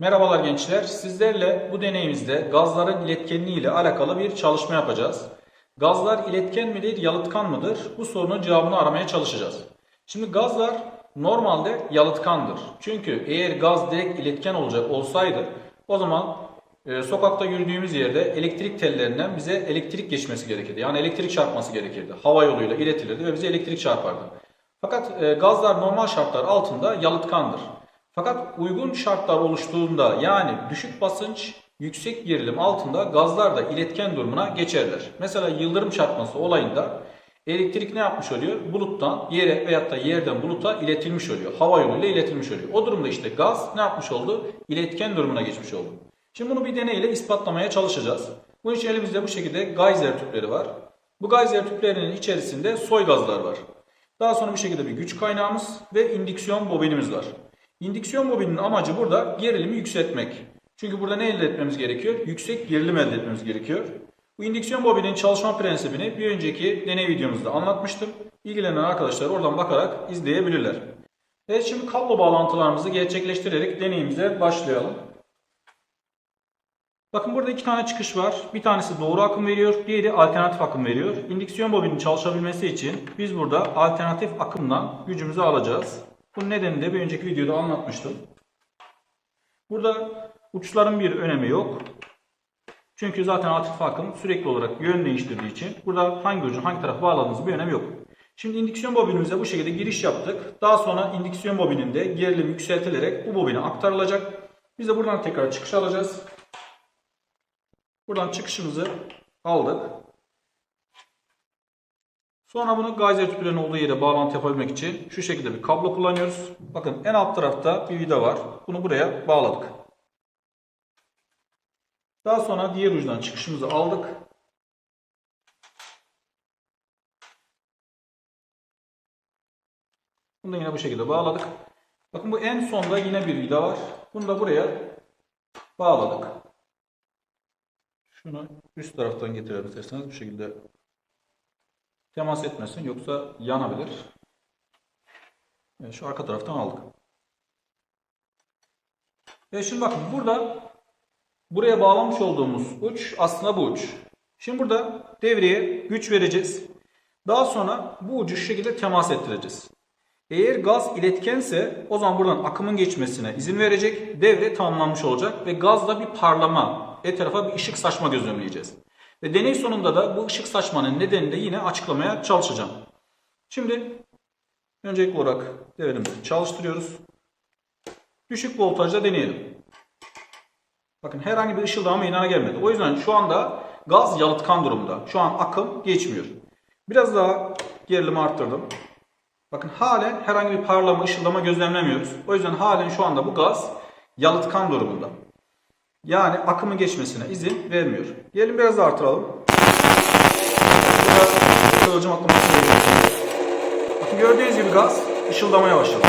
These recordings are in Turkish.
Merhabalar gençler. Sizlerle bu deneyimizde gazların iletkenliği ile alakalı bir çalışma yapacağız. Gazlar iletken midir, yalıtkan mıdır? Bu sorunun cevabını aramaya çalışacağız. Şimdi gazlar normalde yalıtkandır. Çünkü eğer gaz direkt iletken olacak olsaydı o zaman e, sokakta yürüdüğümüz yerde elektrik tellerinden bize elektrik geçmesi gerekirdi. Yani elektrik çarpması gerekirdi. Hava yoluyla iletilirdi ve bize elektrik çarpardı. Fakat e, gazlar normal şartlar altında yalıtkandır. Fakat uygun şartlar oluştuğunda yani düşük basınç, yüksek gerilim altında gazlar da iletken durumuna geçerler. Mesela yıldırım çarpması olayında elektrik ne yapmış oluyor? Buluttan yere veyahut da yerden buluta iletilmiş oluyor. Hava yoluyla iletilmiş oluyor. O durumda işte gaz ne yapmış oldu? İletken durumuna geçmiş oldu. Şimdi bunu bir deneyle ispatlamaya çalışacağız. Bunun için elimizde bu şekilde geyser tüpleri var. Bu geyser tüplerinin içerisinde soy gazlar var. Daha sonra bu şekilde bir güç kaynağımız ve indüksiyon bobinimiz var. İndüksiyon bobininin amacı burada gerilimi yükseltmek. Çünkü burada ne elde etmemiz gerekiyor? Yüksek gerilim elde etmemiz gerekiyor. Bu indüksiyon bobinin çalışma prensibini bir önceki deney videomuzda anlatmıştım. İlgilenen arkadaşlar oradan bakarak izleyebilirler. Evet şimdi kablo bağlantılarımızı gerçekleştirerek deneyimize başlayalım. Bakın burada iki tane çıkış var. Bir tanesi doğru akım veriyor, diğeri alternatif akım veriyor. İndüksiyon bobinin çalışabilmesi için biz burada alternatif akımdan gücümüzü alacağız. Bunun nedenini de bir önceki videoda anlatmıştım. Burada uçların bir önemi yok. Çünkü zaten alternatif akım sürekli olarak yön değiştirdiği için burada hangi ucu hangi tarafa bağladığınız bir önemi yok. Şimdi indüksiyon bobinimize bu şekilde giriş yaptık. Daha sonra indüksiyon bobininde gerilim yükseltilerek bu bobine aktarılacak. Biz de buradan tekrar çıkış alacağız. Buradan çıkışımızı aldık. Sonra bunu gayzer tüplerinin olduğu yere bağlantı yapabilmek için şu şekilde bir kablo kullanıyoruz. Bakın en alt tarafta bir vida var. Bunu buraya bağladık. Daha sonra diğer ucundan çıkışımızı aldık. Bunu da yine bu şekilde bağladık. Bakın bu en sonda yine bir vida var. Bunu da buraya bağladık. Şunu üst taraftan getirelim isterseniz bu şekilde temas etmesin yoksa yanabilir. Evet, şu arka taraftan aldık. Evet şimdi bakın burada buraya bağlamış olduğumuz uç aslında bu uç. Şimdi burada devreye güç vereceğiz. Daha sonra bu ucu şu şekilde temas ettireceğiz. Eğer gaz iletkense o zaman buradan akımın geçmesine izin verecek. Devre tamamlanmış olacak ve gazla bir parlama, etrafa bir ışık saçma gözlemleyeceğiz. Ve deney sonunda da bu ışık saçmanın nedenini de yine açıklamaya çalışacağım. Şimdi öncelikli olarak devremizi çalıştırıyoruz. Düşük voltajda deneyelim. Bakın herhangi bir ışıldama meydana gelmedi. O yüzden şu anda gaz yalıtkan durumda. Şu an akım geçmiyor. Biraz daha gerilimi arttırdım. Bakın halen herhangi bir parlama, ışıldama gözlemlemiyoruz. O yüzden halen şu anda bu gaz yalıtkan durumunda. Yani akımın geçmesine izin vermiyor. Gelin biraz daha artıralım. Burada kıvılcım atlamasını bekliyoruz. Bakın gördüğünüz gibi gaz ışıldamaya başladı.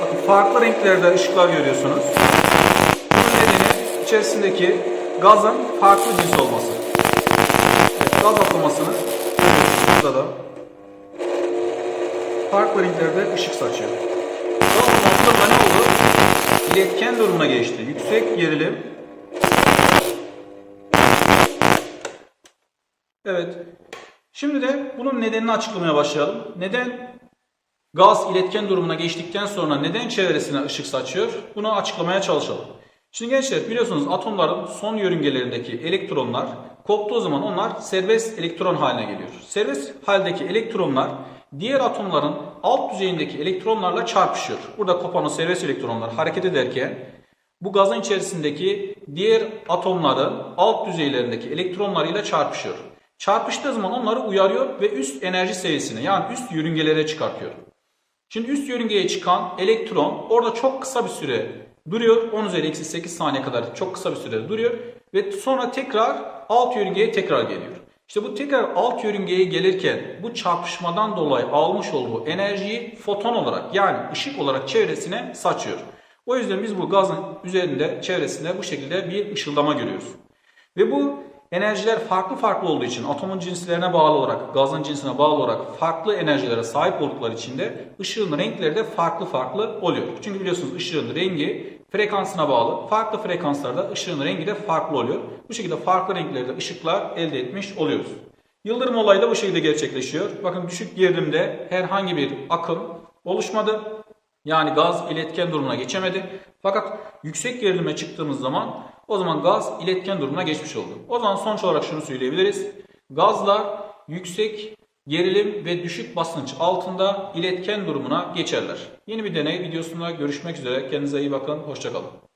Bakın farklı renklerde ışıklar görüyorsunuz. Bunun nedeni içerisindeki gazın farklı cins olması. Gaz atlamasını burada da farklı renklerde ışık saçıyor. Gaz atlamasında da ne oldu? iletken durumuna geçti. Yüksek gerilim. Evet. Şimdi de bunun nedenini açıklamaya başlayalım. Neden gaz iletken durumuna geçtikten sonra neden çevresine ışık saçıyor? Bunu açıklamaya çalışalım. Şimdi gençler biliyorsunuz atomların son yörüngelerindeki elektronlar koptuğu zaman onlar serbest elektron haline geliyor. Serbest haldeki elektronlar diğer atomların alt düzeyindeki elektronlarla çarpışıyor. Burada kopan serbest elektronlar hareket ederken bu gazın içerisindeki diğer atomların alt düzeylerindeki elektronlarıyla çarpışıyor. Çarpıştığı zaman onları uyarıyor ve üst enerji seviyesine yani üst yörüngelere çıkartıyor. Şimdi üst yörüngeye çıkan elektron orada çok kısa bir süre duruyor. 10 üzeri eksi 8 saniye kadar çok kısa bir süre duruyor. Ve sonra tekrar alt yörüngeye tekrar geliyor. İşte bu tekrar alt yörüngeye gelirken bu çarpışmadan dolayı almış olduğu enerjiyi foton olarak yani ışık olarak çevresine saçıyor. O yüzden biz bu gazın üzerinde çevresinde bu şekilde bir ışıldama görüyoruz. Ve bu enerjiler farklı farklı olduğu için atomun cinslerine bağlı olarak, gazın cinsine bağlı olarak farklı enerjilere sahip oldukları için de ışığın renkleri de farklı farklı oluyor. Çünkü biliyorsunuz ışığın rengi frekansına bağlı. Farklı frekanslarda ışığın rengi de farklı oluyor. Bu şekilde farklı renklerde ışıklar elde etmiş oluyoruz. Yıldırım olayı da bu şekilde gerçekleşiyor. Bakın düşük gerilimde herhangi bir akım oluşmadı. Yani gaz iletken durumuna geçemedi. Fakat yüksek gerilime çıktığımız zaman o zaman gaz iletken durumuna geçmiş oldu. O zaman sonuç olarak şunu söyleyebiliriz. Gazlar yüksek gerilim ve düşük basınç altında iletken durumuna geçerler. Yeni bir deney videosunda görüşmek üzere. Kendinize iyi bakın. Hoşçakalın.